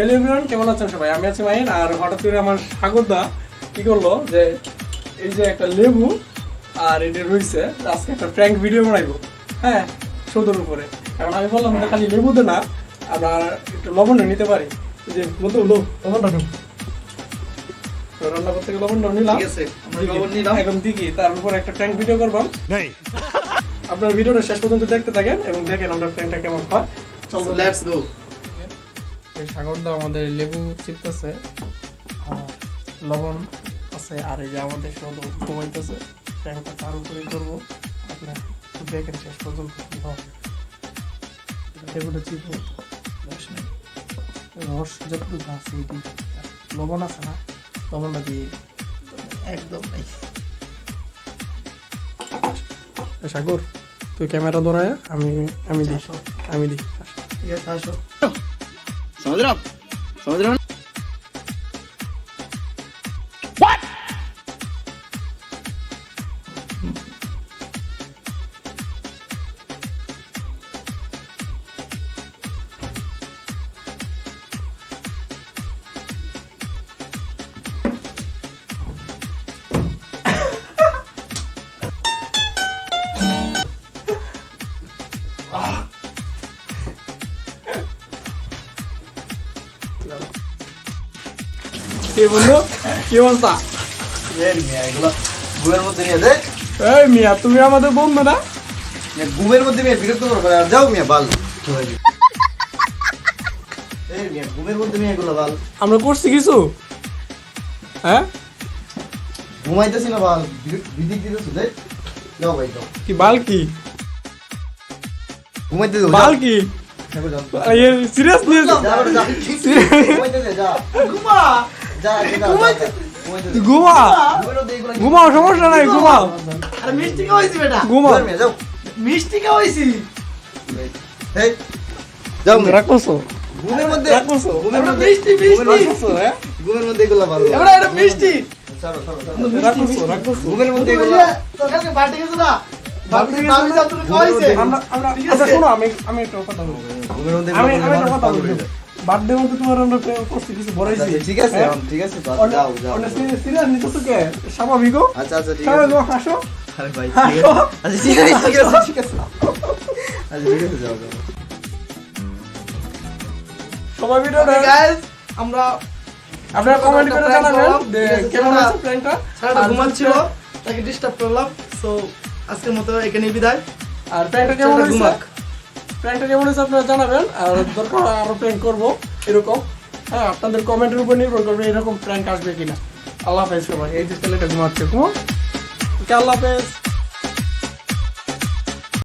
Hello everyone কেমন আছেন সবাই? আমি আছি মাহিন আর হঠাৎ করে আমার সাগরদা কি করল যে এই যে একটা লেবু আর এটা রয়েছে আজকে একটা প্র্যাঙ্ক ভিডিও বানাইবো। হ্যাঁ সৌদের উপরে। এখন আমি বললাম যে খালি লেবু দে না আমরা একটু লবণ নিতে পারি। যে বলতো লো লবণটা ঢুক। রান্না করতে লবণটা নিলাম। একদম দিকি তার একটা প্র্যাঙ্ক ভিডিও করবাম আপনার ভিডিওটা শেষ পর্যন্ত দেখতে থাকেন এবং দেখেন আমরা প্র্যাঙ্কটা কেমন হয়। চলো। লেটস গো এই সাগরদা আমাদের লেবু চিপতেছে লবণ আছে আর এই যে আমাদের শুধু ঘুমাইতেছে ট্যাঙ্কটা তার উপরেই করব আপনার দেখেন শেষ পর্যন্ত লেবুটা চিপবো। রস যতটুকু আছে দিকে। লবণ আছে না লবণটা দিয়ে একদম নাই। সাগর তুই ক্যামেরা ধরায় আমি আমি দিই। আমি দিই। ঠিক আছে আসো। समझ रहे हो आप समझ रहे हो কি বন্ধু কি অবস্থা? মধ্যে নিয়ে দে। এই মিয়া তুমি আমাদের বন্ধু না? ঘুমের মধ্যে মিয়া বিরক্ত করবে আর যাও মিয়া বাল। ঘুমের মধ্যে মিয়া এগুলো বাল। আমরা করছি কিছু? হ্যাঁ? ঘুমাইতেছি না বাল। বিদিক দিতেছো দে। যাও ভাই যাও। কি বাল কি? ঘুমাইতে বাল কি? যাও। যাও সিরিয়াস নিয়ে যা, যা, যা। ঘুমাইতে যা। ঘুমা। ঘুমা? ঘুমাও সমস্যা নাই ঘুমাও। আরে মিষ্টি খাওয়াইছি বেটা। ঘুমাও। যাও। মিষ্টি খাওয়াইছি এই, যাও। রাখছো ঘুমের মধ্যে রাখছো ঘুমের মধ্যে। মিষ্টি মিষ্টি। হ্যাঁ? ঘুমের মধ্যে এগুলো ভালো। এবারে এটা মিষ্টি। রাখছো রাখছো ঘুমের মধ্যে এগুলো তোর কাছে বাড়ি গেছে না? আমি আচ্ছা আছে। শোনো আমি আমি একটা কথা বলব। আমি আমি একটা কথা বলব। বার্থডে মধ্যে তোমার আমরা প্রেম করছি কিছু আচ্ছা, ঠিক আছে হ্যাঁ? এখন, ঠিক আছে বাদ, যাও। অনেক সিরিয়াস নিতেছো কে স্বাভাবিক আচ্ছা আচ্ছা ঠিক আছে। হাসো। আরে ভাই ঠিক আছে। আচ্ছা ঠিক আছে ঠিক আছে ঠিক আছে। আচ্ছা ঠিক আছে যাও যাও। সবাই ভিডিওটা গাইস আমরা আপনারা কমেন্ট করে জানাবেন ঠিক আছে, কেমন সারাটা- ঘুমাচ্ছিল তাকে ডিস্টার্ব করলাম। সো আজকের মতো এখানে বিদায়। আর প্র্যাঙ্কটা কেমন হয়েছে? প্র্যাঙ্কটা কেমন হয়েছে আপনারা জানাবেন, আর দরকার আরও আরও প্র্যাঙ্ক করব, এরকম। হ্যাঁ আপনাদের কমেন্টের উপর নির্ভর করবে এরকম প্র্যাঙ্ক আসবে কিনা। আল্লাহ হাফেজ সবাই, এই যে ছেলেটা ঘুমাচ্ছে, ঘুমো। আল্লাহ হাফেজ?